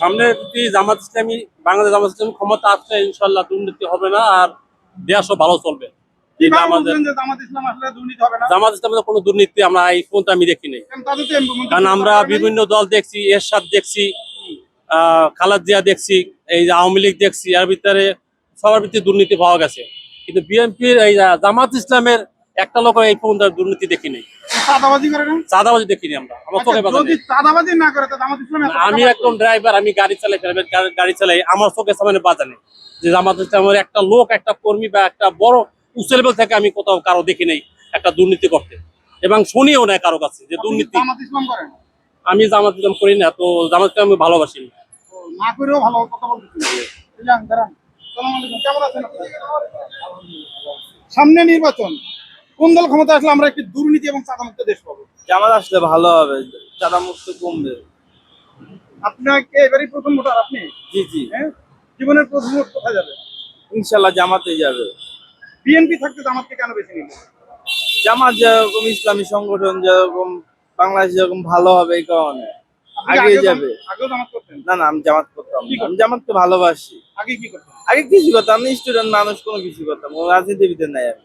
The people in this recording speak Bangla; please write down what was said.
সামনে যদি জামাত ইসলামী বাংলাদেশ জামাত ইসলামী ক্ষমতা আসলে ইনশাল্লাহ দুর্নীতি হবে না আর দেশও ভালো চলবে। জামাত ইসলামের কোনো দুর্নীতি আমরা এই পর্যন্ত আমি দেখিনি। কারণ আমরা বিভিন্ন দল দেখছি এরশাদ দেখছি খালাদ জিয়া দেখছি এই যে আওয়ামী লীগ দেখছি এর ভিতরে সবার ভিতরে দুর্নীতি পাওয়া গেছে। কিন্তু বিএনপির এই জামাত ইসলামের একটা লোক এই পর্যন্ত দুর্নীতি দেখিনি। চাঁদাবাজি চাঁদাবাজি দেখিনি আমরা। আমার চোখে আচ্ছা, নেই। আমি। একজন ড্রাইভার আমি গাড়ি চালাই প্রাইভেট গাড়ি চালাই আমার চোখের সামনে বাধা নেই। যে ইসলামের একটা লোক একটা কর্মী বা একটা বড় উচ্চ লেভেল থেকে আমি কোথাও কারও দেখি নেই একটা দুর্নীতি করতে। এবং শুনিও না কারও কাছে যে দুর্নীতি। আমি জামাত ইসলাম করি না তো জামাত আমি ভালোবাসি না। করেও ভালো কথা? সামনে নির্বাচন। কোন দল ক্ষমতা আসলে আমরা একটি দুর্নীতি এবং চাঁদামুক্ত দেশ পাবো? জামাত আসলে ভালো হবে চাঁদা মুক্ত কমবে। আপনাকে এবারই প্রথম ভোটার আপনি? জি জি। হ্যাঁ? জীবনের প্রথম ভোট কোথায় যাবে? ইনশাল্লাহ জামাতে যাবে। বিএনপি থাকতে জামাতকে কেন বেছে নিল জামাত যেরকম ইসলামী সংগঠন যেরকম বাংলাদেশ যেরকম ভালো হবে এই কারণে। আগে যাবে। না না আমি জামাত করতাম। আমি জামাতকে ভালোবাসি। আগে কি করতেন? আগে কিছু করতাম আমি স্টুডেন্ট মানুষ কোনো কিছু করতাম। রাজনীতিবিদের নাই আমি।